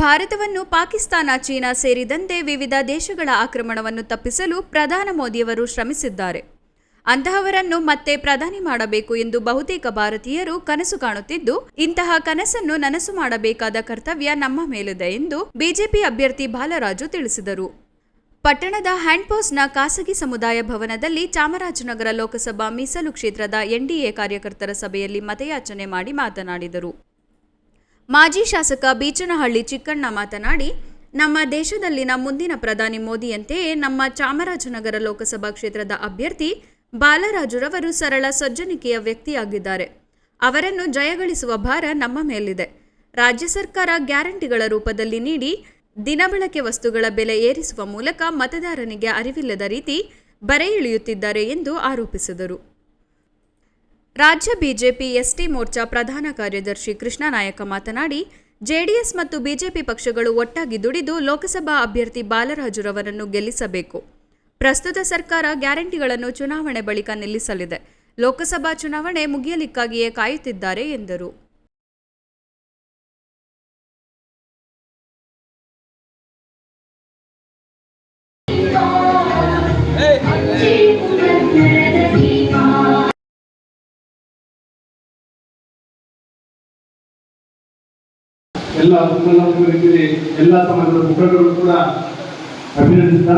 ಭಾರತವನ್ನು ಪಾಕಿಸ್ತಾನ, ಚೀನಾ ಸೇರಿದಂತೆ ವಿವಿಧ ದೇಶಗಳ ಆಕ್ರಮಣವನ್ನು ತಪ್ಪಿಸಲು ಪ್ರಧಾನ ಮೋದಿಯವರು ಶ್ರಮಿಸಿದ್ದಾರೆ. ಅಂತಹವರನ್ನು ಮತ್ತೆ ಪ್ರಧಾನಿ ಮಾಡಬೇಕು ಎಂದು ಬಹುತೇಕ ಭಾರತೀಯರು ಕನಸು ಕಾಣುತ್ತಿದ್ದು, ಇಂತಹ ಕನಸನ್ನು ನನಸು ಮಾಡಬೇಕಾದ ಕರ್ತವ್ಯ ನಮ್ಮ ಮೇಲಿದೆ ಎಂದು ಬಿಜೆಪಿ ಅಭ್ಯರ್ಥಿ ಬಾಲರಾಜು ತಿಳಿಸಿದರು. ಪಟ್ಟಣದ ಹ್ಯಾಂಡ್ಪೋಸ್ಟ್ನ ಖಾಸಗಿ ಸಮುದಾಯ ಭವನದಲ್ಲಿ ಚಾಮರಾಜನಗರ ಲೋಕಸಭಾ ಮೀಸಲು ಕ್ಷೇತ್ರದ ಎನ್ಡಿಎ ಕಾರ್ಯಕರ್ತರ ಸಭೆಯಲ್ಲಿ ಮತಯಾಚನೆ ಮಾಡಿ ಮಾತನಾಡಿದರು. ಮಾಜಿ ಶಾಸಕ ಬೀಚನಹಳ್ಳಿ ಚಿಕ್ಕಣ್ಣ ಮಾತನಾಡಿ, ನಮ್ಮ ದೇಶದಲ್ಲಿನ ಮುಂದಿನ ಪ್ರಧಾನಿ ಮೋದಿಯಂತೆಯೇ ನಮ್ಮ ಚಾಮರಾಜನಗರ ಲೋಕಸಭಾ ಕ್ಷೇತ್ರದ ಅಭ್ಯರ್ಥಿ ಬಾಲರಾಜುರವರು ಸರಳ ಸಜ್ಜನಿಕೆಯ ವ್ಯಕ್ತಿಯಾಗಿದ್ದಾರೆ. ಅವರನ್ನು ಜಯಗಳಿಸುವ ಭಾರ ನಮ್ಮ ಮೇಲಿದೆ. ರಾಜ್ಯ ಸರ್ಕಾರ ಗ್ಯಾರಂಟಿಗಳ ರೂಪದಲ್ಲಿ ನೀಡಿ ದಿನಬಳಕೆ ವಸ್ತುಗಳ ಬೆಲೆ ಏರಿಸುವ ಮೂಲಕ ಮತದಾರನಿಗೆ ಅರಿವಿಲ್ಲದ ರೀತಿ ಬರೆ ಇಳಿಯುತ್ತಿದ್ದಾರೆ ಎಂದು ಆರೋಪಿಸಿದರು. ರಾಜ್ಯ ಬಿಜೆಪಿ ಎಸ್ಟಿ ಮೋರ್ಚಾ ಪ್ರಧಾನ ಕಾರ್ಯದರ್ಶಿ ಕೃಷ್ಣ ನಾಯಕ ಮಾತನಾಡಿ, ಜೆಡಿಎಸ್ ಮತ್ತು ಬಿಜೆಪಿ ಪಕ್ಷಗಳು ಒಟ್ಟಾಗಿ ದುಡಿದು ಲೋಕಸಭಾ ಅಭ್ಯರ್ಥಿ ಬಾಲರಾಜುರವರನ್ನು ಗೆಲ್ಲಿಸಬೇಕು. ಪ್ರಸ್ತುತ ಸರ್ಕಾರ ಗ್ಯಾರಂಟಿಗಳನ್ನು ಚುನಾವಣೆ ಬಳಿಕ ನಿಲ್ಲಿಸಲಿದೆ. ಲೋಕಸಭಾ ಚುನಾವಣೆ ಮುಗಿಯಲಿಕ್ಕಾಗಿಯೇ ಕಾಯುತ್ತಿದ್ದಾರೆ ಎಂದರು. ಎಲ್ಲ ಮುಖಂಡರಿಗೆ ಎಲ್ಲ ಸಮಾಜದ ಮುಖಂಡರು ಕೂಡ ಅಭಿನಂದಿಸ್ತಾ